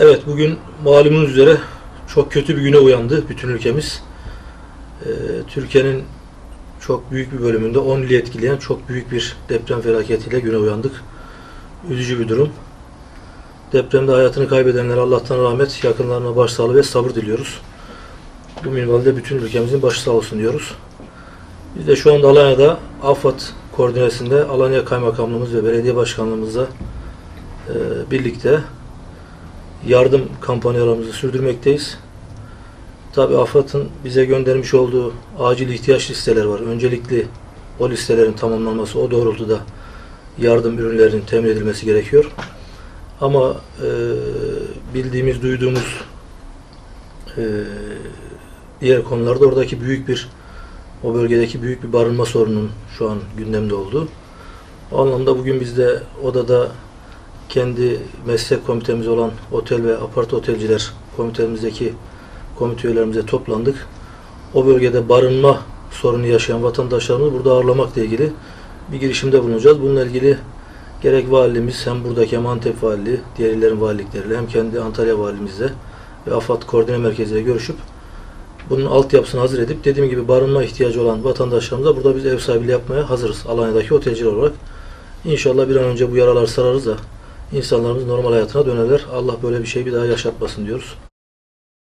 Evet bugün malumunuz üzere çok kötü bir güne uyandı bütün ülkemiz. Ee, Türkiye'nin çok büyük bir bölümünde 10 ili etkileyen çok büyük bir deprem felaketiyle güne uyandık. Üzücü bir durum. Depremde hayatını kaybedenlere Allah'tan rahmet, yakınlarına başsağlığı ve sabır diliyoruz. Bu minvalde bütün ülkemizin başı sağ olsun diyoruz. Biz de şu anda Alanya'da AFAD koordinesinde Alanya Kaymakamlığımız ve Belediye Başkanlığımızla e, birlikte yardım kampanyalarımızı sürdürmekteyiz. Tabi AFAD'ın bize göndermiş olduğu acil ihtiyaç listeler var. Öncelikli o listelerin tamamlanması, o doğrultuda yardım ürünlerinin temin edilmesi gerekiyor. Ama e, bildiğimiz, duyduğumuz e, diğer konularda oradaki büyük bir o bölgedeki büyük bir barınma sorunun şu an gündemde olduğu. O anlamda bugün biz de odada kendi meslek komitemiz olan otel ve apart otelciler komitemizdeki komite üyelerimize toplandık. O bölgede barınma sorunu yaşayan vatandaşlarımızı burada ağırlamakla ilgili bir girişimde bulunacağız. Bununla ilgili gerek valimiz hem buradaki hem Antep valiliği, diğer illerin valilikleriyle hem kendi Antalya valimizle ve AFAD koordine merkeziyle görüşüp bunun altyapısını hazır edip dediğim gibi barınma ihtiyacı olan vatandaşlarımıza burada biz ev sahipliği yapmaya hazırız. Alanya'daki otelciler olarak. İnşallah bir an önce bu yaraları sararız da insanlarımız normal hayatına dönerler. Allah böyle bir şey bir daha yaşatmasın diyoruz.